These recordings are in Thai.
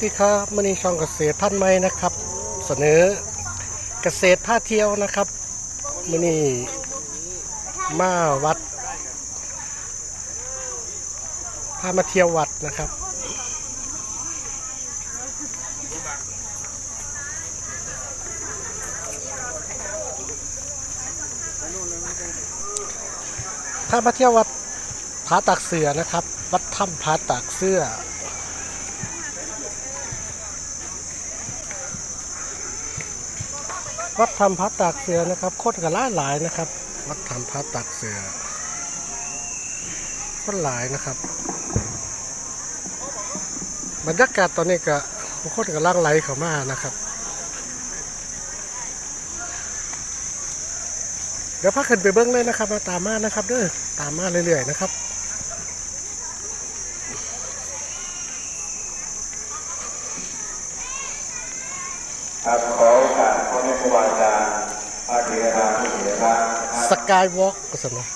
สดีครับมื่อนี้ช่องเกษตรท่านใหมนะครับ เสนอเกษตรท่าเที่ยวนะครับมื่อนี้มาวัดพามาเที่ยววัดนะครับ ถ้ามาเที่ยววัดผาตากเสือนะครับ วัดถ้ำผาตากเสื้อ วัดธรรมพัดตากเสือนะครับโคตรกันหลาหลายนะครับ วัดธรรมพัดตากเสือคนหลายนะครับ บรรยากาศตอนนี้ก็โคตรกันล่างไหลเข้ามานะครับ เดี๋ยวพักขึ้นไปเบิ้องเลยนะครับมาตามมานะครับเด้อตามมาเรื่อยๆนะครับขอโอกาสพ่อแม่ครูบาอาจารย์พระเถระผู้เถระ ส กายวอล์กก็สนะ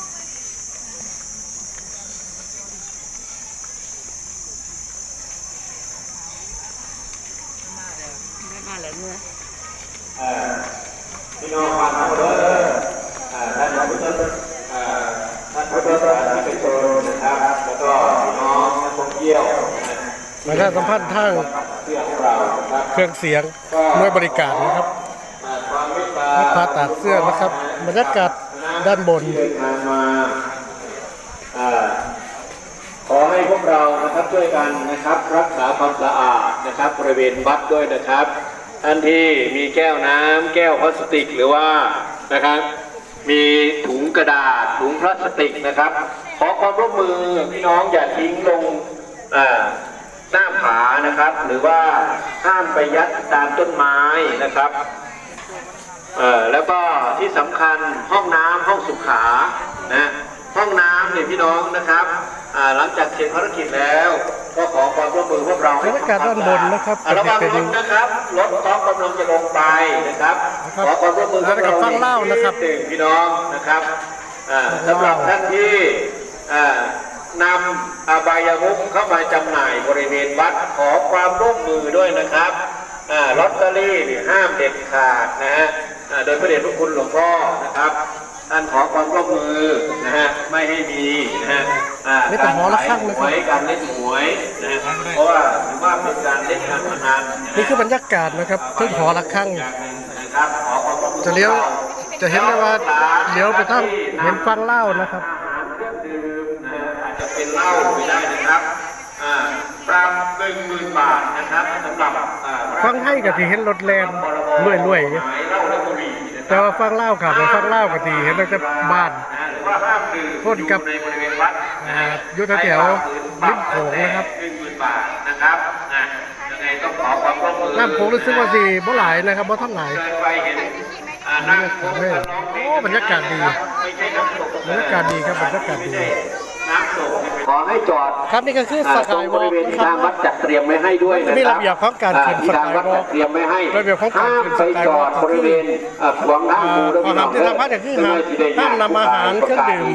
ไม่มาแล้วเมื่อเอ่อพี่น้องฟังทั้งหมดเลยเอ่อท่านพุทธเอ่อท่านพุทธศาสนิกชนนะครับ แล้วก็พี่น้องนักท่องเที่ยวนะมาได้สัมพันธ์ทางเสื้อของเรานะครับเครื่องเสียงหน่วยบริการนะครับเอ่อความเมตตาวัดผาตากเสื้อนะครับบรรยากาศ ด้านบนที่เดินทางมาเอ่อขอให้พวกเรานะครับช่วยกันนะครับ รักษาความสะอาดนะครับ บริเวณวัดด้วยนะครับท่านที่มีแก้วน้ำแก้วพลาสติกหรือว่านะครับ มีถุงกระดาษถุงพลาสติกนะครับ ขอความร่วมมือพี่น้องอย่าทิ้งลงอ่าหน้าผานะครับ หรือว่าห้ามไปยัดตามต้นไม้นะครับ เอ่อแล้วก็ที่สำคัญห้องน้ำห้องสุขานะห้องน้ำเนี่ยพี่น้องนะครับอ่าหลังจากเสร็จภารกิจแล้ว ก็ขอความร่วมมือพวกเราให้บรรยากาศด้านบนนะครับอ่าระวังเป็นรถนะครับรถต้องกำลังจะลงไปนะครับนะครับขอความร่วมมือพวกแล้วก็เราฟังเล่านะครับดงพี่น้องนะครับอ่าสำหรับท่านที่อ่านำอบายมุขเข้ามาจำหน่ายบริเวณวัดขอความร่วมมือด้วยนะครับอ่าลอตเตอรี่นี่ห้ามเด็ดขาดนะฮะอ่า โดยพระเดชพระคุณหลวงพ่อนะครับท่านขอความร่วมมือนะฮะไม่ให้มีนะฮะอ่าไม่แต่หอละข้างนะครับไว้การเล่นหวยนะฮะเพราะว่าถือว่าเป็นการเล่นการพนันนี่คือบรรยากาศนะครับทึ่งหอระฆังอย่างหนึ่งนะครับขอความร่วมมือจะเลี้ยวจะเห็นได้ว่าเลี้ยวไปทางเห็นฟังเล่านะครับอาหารเครื่องดื่มนะอาจจะเป็นเหล้าไม่ได้นะครับอ่าปรับหนึ่งหมื่นบาทนะครับสำหรับอ่าฟังให้กับที่เห็นรถแลนรวยๆอยู่หมายเหล้าและบุหรี่นะค แต่รับว่าฟังเล่าครับฟังเล่ากับที่เห็นตั้งแต่บ้านนะหรือว่าห้ามดื่มโทษกับอยู่ในบริเวณวัดอ่าอยู่แถวๆริมโขงนะครับหนึ่งหมื่นบาทนะครับนะยังไงต้องขอความร่วมมือน้ำโขงรู้สึกว่าสิบ่หลายนะครับบ่เท่าไหร่เดินไปเห็นอ่านั่งโค้งกับน้องเด็กโอ้บรรยากาศดีไม่ใช่น้ำตกบรรยากาศดีครับบรรยากาศดีน้ำตก ขอให้จอดครับนี่ก็คือสอ่าตการงยบวอล์ริกเวณนะที่ครัทางวับดจัดเตรียมไว้ให้ด้วยนะมีครัระเบียบของการขึ้นที่ทางวัดสกายวอล์จักดเตรียมไว้ให้ระเบียบของการห้ามขึ้นไปสกายจวออล์ดกบริเวณอ่าขวางทางหมู่อ่าห้ามที่ทางวัดเนี่ยคือห้ามห้ามนำอาหารเครื่องดื่ม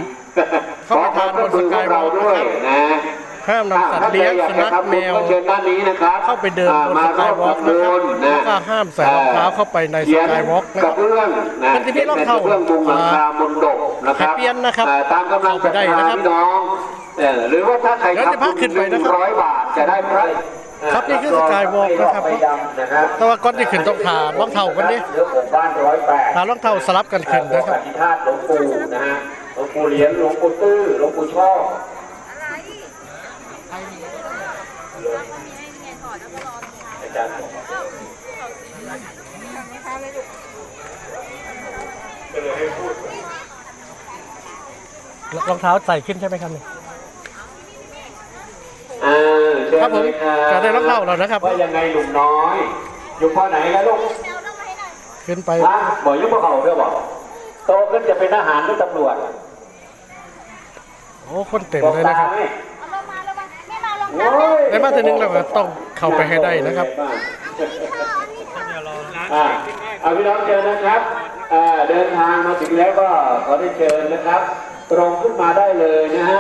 เข้าไปทานบนสกายวอล์กขความร่วมมือพวกเราด้วยนะ ห้ามนำสัตว์เลี้ยงสุนัขแมวเชิญด้านนี้นะครับเข้าไปเดินบนสกายวอล์กนะครับแล้วก็ห้ามใส่รองเท้าเข้าไปในสกายวอล์กนะกคระรับเบื้องนะเป็นที่พี่รอบเข้ากระเบื้องมุงหลังคาบนดกนะครับให้เปลี่ยนนะครับอ่าตามกำลังศรัทเข้าไปได้ธานะครับพี่น้องเออหรือว่าถ้าใครเดี๋ยวจะพาขึ้นไปนะครับร้อยบาทจะได้พระครับนี่คือสกายวอล์กนะครับไปดำนะครับแต่ว่าก่อนที่ขึ้นต้องผ่ารองเท้ากันดิเรื่องของบ้านร้อยแปดผ่ารองเท้าสลับกันขึ้นนะครับอธิษฐานหลวงปู่นะฮะหลวงปู่เหรียญหลวงปู่ตื้อหลวงปู่ชอบ อา จารย์ก็เลยให้พูดรองเท้าใส่ขึ้นใช่ไหมครับนี่เออเชิญครับผมเลยครับจะได้รับเล่าแล้วนะครับ ว่ายังไงหนุ่มน้อย อยู่ปอไหนกันลูกขึ้นไปฮะบอกยุบเขาด้วยบอกโตขึ้นจะเป็นทหารหรือตำรวจโอ้คนเต็มบอกเลยตานะครับไหม เอาลงมาลงมาไม่มาลงโอ้ยในบ้านตัวนึงเราก็ต้อง เข้าไปให้ได้นะครับอาเอาพี่น้องเชิญนะครับเดินทางมาถึงแล้วก็ขอได้เชิญนะครับ ตรงขึ้นมาได้เลยนะฮะ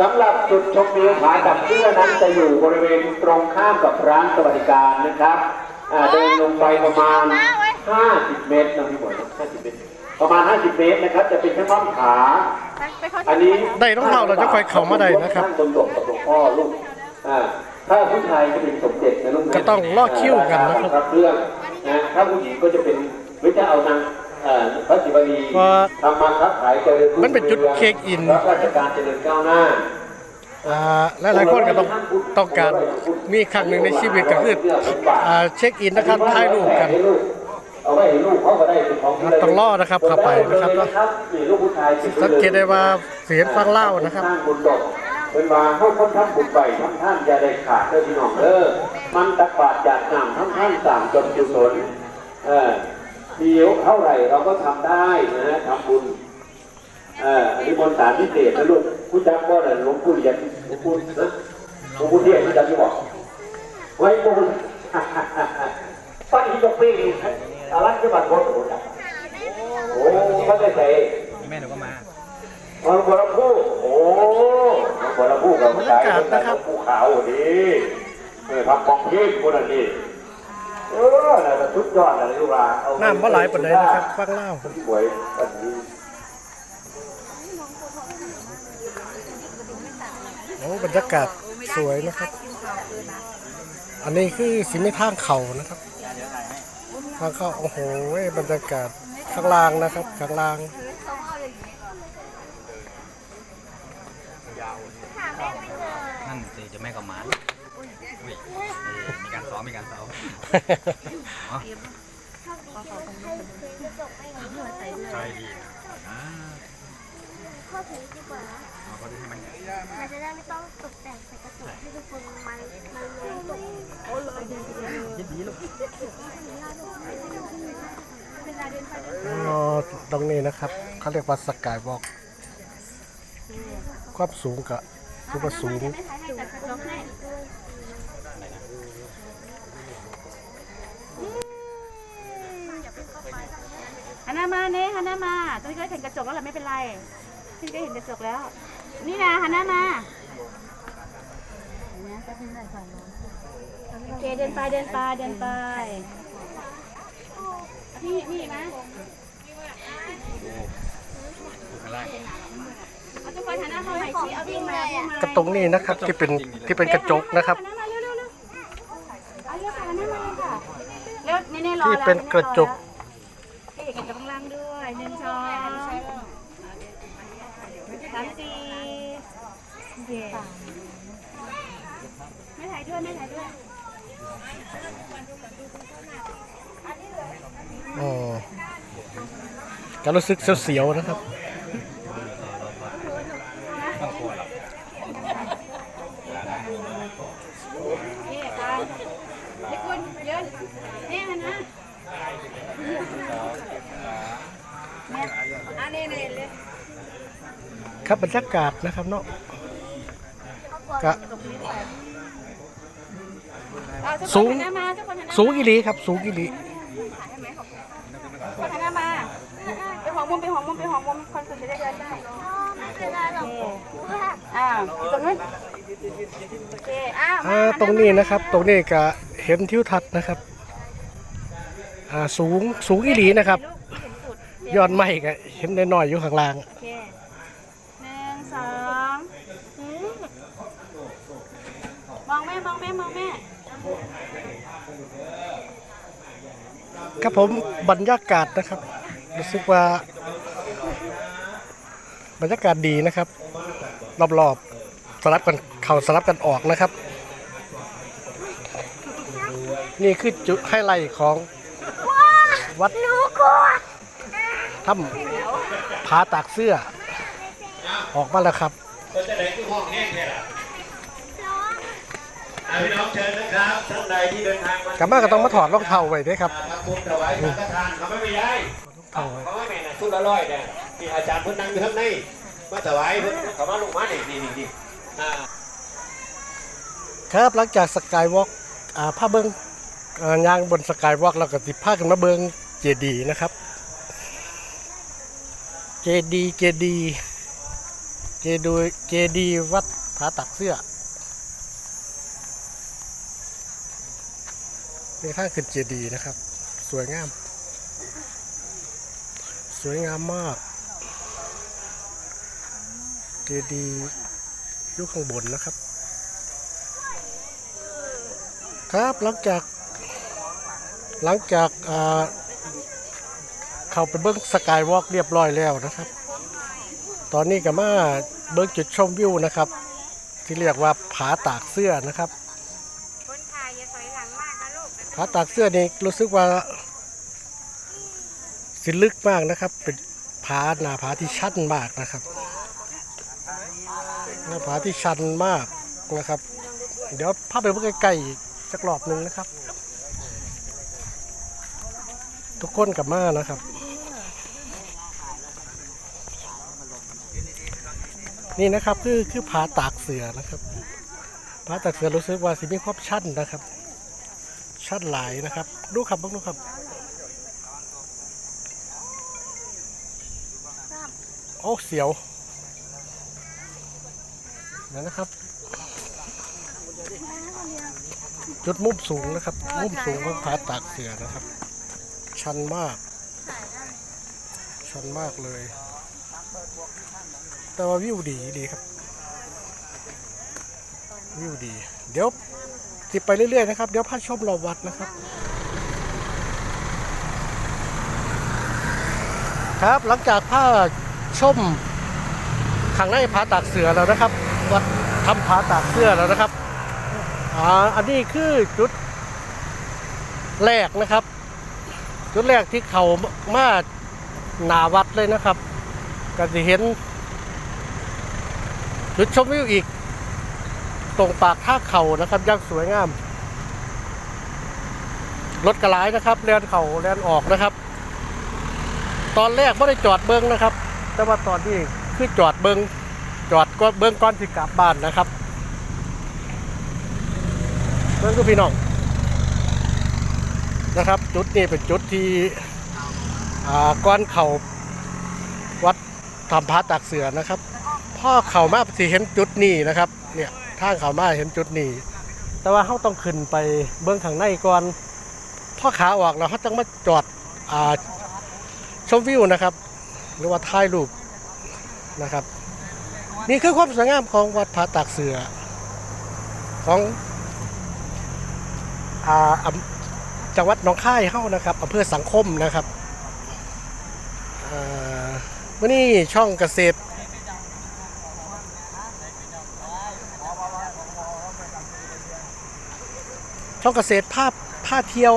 สำหรับจุดชมวิวผาดับเสื้อนั้นจะอยู่บริเวณตรงข้ามกับร้านสวัสดิการนะครับเดินลงไปประมาณ 50 เมตรนะพี่บอย50 เมตร ประมาณ 50 เมตรนะครับ จะเป็นข้างล่างขา อันนี้ได้รองเท้าเราจะค่อยเข้ามาได้นะครับท่านบนดกกับหลวงพ่อลูกอ่า ถ้าผู้ชายจะเป็นสมเด็จนะลูกนะก็ต้องรอคิวกันนะครับพระเครื่องนะถ้าผู้หญิงก็จะเป็นหรือจะเอานางเอ่อพระศิวลีเพราะทำมาค้าขายเจริญรุ่งมันเป็นจุดเช็คอินรับราชการเจริญก้าวหน้าอ่าหลายๆคนก็ต้องต้องการมีครั้งหนึ่งในชีวิตก็คืออ่าเช็คอินนะครับถ่ายรูปกันเอาไว้ให้ลูกเขาก็ได้เป็นของที่ระลึกต้องรอนะครับเข้าไปนะครับนี่ลูกผู้ชายสังเกตได้ว่าเสียงฟังเล่านะครับสร้างบุญดก เป็นว่าเข้าคนทำบุญไปทำท่านอย่าได้ขาดเด้อพี่น้องเด้อมันตักบาตรจากน้ำทำท่านสามจนกุศลเออมีเท่าไหร่เราก็ทำได้นะทำบุญเอออันนี้บนฐานพิเศษนะลูกผู้จักว่าน่ะหลวงปู่เรียนหลวงปู่นะหลวงปู่เทียนผู้จักที่บอกไว้ปูนป้าอีกปีนี่อารักจะบัดโคตรโอ้เขาจะใส่แม่หนูก็มา มันบัวลำพูโอ้มันบัวลำพูกับผู้ชายบรรยากาศนะครับภูเขาดีเออทำกองพีคนนั้นนี่เออน่าจะสุดยอดเลยลูกหลานเอาน้ำว่าหลายปานใดนะครับฟังเล่าสวยอันนี้โอ้บรรยากาศสวยนะครับ อันนี้คือสิมีทางเขานะครับทางเข้าโอ้โหบรรยากาศข้างล่างนะครับข้างล่าง นั่นสิจะแม่กับหมาอุ้ยเออ มีการซ้อมมีการซ้อมอ๋อใช่ดีนะอ่าเข้าถึงดีกว่าเอาเขาดูให้มันมันจะได้ไม่ต้องตกแต่งใส่กระจกให้ทุกคนมันมันลงตกโอ้ยดีดีเลยยินดีลูกเป็นไรเดินไปเดินอ๋อตรงนี้นะครับเขาเรียกว่าสกายวอล์กความสูงกับถือว่าสูง ไม่ถ่ายให้แต่ร้องให้หันหน้ามาเน่หันหน้ามาตอนนี้ก็เห็นกระจกแล้วแหละไม่เป็นไรพี่ก็เห็นกระจกแล้ว นี่นะหันหน้ามาโอเคเดินไปเดินไปเดินไปนี่นี่นะดูข้างล่างเอาทุกคนหันหน้าเข้าใหม่สิเอาวิ่งมาวิ่งมากระตรงนี้นะครับที่เป็นที่เป็นกระจกนะครับ หันหน้ามาเร็วๆเร็วเอาเร็วค่ะหันหน้ามาเลยค่ะเร็วเน่ๆรอที่แล้วเป็นกระจก พี่เอกเห็นกำลังด้วยหนึ่งช้อนสามสี่โอ เคไม่ถ่ายด้วยไม่ถ่ายด้วยอ๋อก็รู้สึกเสียวๆนะครับนี่ค่ะนี่คุณเยอะนี่หันนะเนี่ยอันนี้นี่เลยครับบรรยากาศนะครับเนาะ ก็สูงสูงอีหลีครับ สูงอีหลีคนหันหน้ามาไปหอมมุมไปหอมมุมไปหอมมุมคนสุดจะได้เดินได้ไม่เป็นไรหรอกอ่าตรงนั้นโอเคอ่าตรงนี้นะครับ ตรงนี้ก็เห็นทิวทัศน์นะครับอ่าสูงสูงอีหลีนะครับยอดไม้ก็เห็นน้อยๆอยู่ข้างล่างโอเคหนึ่งสองหืมมองแม่มองแม่มองแม่ ครับผมบรรยากาศนะครับรู้สึกว่า บรรยากาศดีนะครับ รอบๆสลับกันเข่าสลับกันออกนะครับ นี่คือจุดไฮไลท์ของวัดถ้ำผาตากเสื้อออกมาแล้วครับ พี่น้องเชิญนะครับท่านใดที่เดินทางมากลับมาก็ต้องมาถอดรองเท้าไว้ด้วยครับทำบุญถวายสังฆทานเขาไม่มีได้เท้าไว้เขาไม่แม่น่ะชุดละร้อยเนี่ยที่อาจารย์เพิ่นนั่งอยู่ข้างในมาถวายเพิ่นเขามาลงมานี่นี่นี่นี่อ่าครับหลังจากสกายวอล์กอ่าผ้าเบิงอ่าย่างบนสกายวอล์กเราก็ติดผ้ากันมาเบิงเจดีนะครับ เจดีเจดีเจดูเจดีวัดผาตักเสื้อ เป็นข้างขึ้นเจดีย์นะครับ สวยงาม สวยงามมาก เจดีย์ยู่ข้างบนนะครับ ครับหลังจากหลังจากอ่าเข้าไปเบิ้งสกายวอล์กเรียบร้อยแล้วนะครับ ตอนนี้ก็มาเบิ้งจุดชมวิวนะครับ ที่เรียกว่าผาตากเสื้อนะครับ ผาตากเสื้อนี่รู้สึกว่าสิลึกมากนะครับ เป็นผาหนาผาที่ชันมากนะครับหน้าผาที่ชันมากนะครับ เดี๋ยวพาพไปเบิ่งใกล้ๆสักรอบหนึ่งนะครับ ทุกคนกลับมานะครับ นี่นะครับคือคือผาตากเสือนะครับผาตากเสือรู้สึกว่าสิมีความชันนะครับ ชัดหลายนะครับ ดูครับบิ่งดูครับโอ้เสียวเดี๋ยวนะครับ จุดมุมสูงนะครับ มุมสูงของผาตากเสือนะครับ ชันมาก ชันมากเลย แต่ว่าวิวดีดีครับ วิวดี เดี๋ยว จิบไปเรื่อยๆนะครับเดี๋ยวพาชมรอบวัดนะครับครับหลังจากผ้าชมขังในผ้าตากเสือแล้วนะครับ วัดทำผ้าตากเสื้อแล้วนะครับอ่าอันนี้คือจุดแรกนะครับ จุดแรกที่เขามาหนาวัดเลยนะครับ ก็จะเห็นจุดชมวิวอีก ตรงปากท่าเข่านะครับยังสวยงาม รถกระไลนะครับแลนเข่าแลนออกนะครับ ตอนแรกไม่ได้จอดเบิ้งนะครับ แต่ว่าตอนนี้คือจอดเบิ้งจอดก็เบิ้งก่อนที่กลับบ้านนะครับเบิ้งก็พี่น้องนะครับ จุดนี้เป็นจุดที่อ่าก้อนเข่าวัดทำพระตักเสือนะครับพ่อเข่ามาสิเห็นจุดนี้นะครับ เนี่ย ทางเขามาเห็นจุดนี้ แต่ว่าเขาต้องขึ้นไปเบื้องข้างในก่อนพ่อขาออกแล้วเขาต้องมาจอดอ่าชมวิวนะครับ หรือว่าถ่ายรูปนะครับ นี่คือความสวยงามของวัดผาตากเสือของอ่าจังหวัดหนองคายเฮ้านะครับอำเภอสังคมนะครับวันนี้ช่องเกษตร ช่องเกษตรภาพผ้าเที่ยว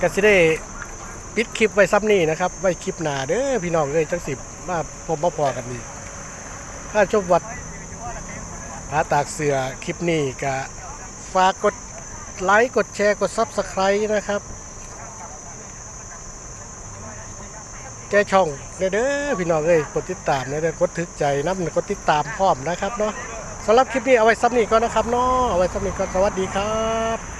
ก็สิได้ปิดคลิปไว้ซ้ำนี่นะครับ ไว้คลิปหน้าเด้อพี่น้องเลยจังสิบมาพบมาพอกันนี่ถ้าชมวัดผาตากเสือคลิปนี้ก็ฝากกดไลค์กดแชร์กดซับสไครต์นะครับแกช่องเด้อพี่น้องเอ้ยกดติดตามเด้อเด้อกดถึกใจน้ำกดติดตามพร้อมนะครับเนาะ สำหรับคลิปนี้เอาไว้ซับนี่ก่อนนะครับเนาะเอาไว้ซับนี่ก่อนสวัสดีครับ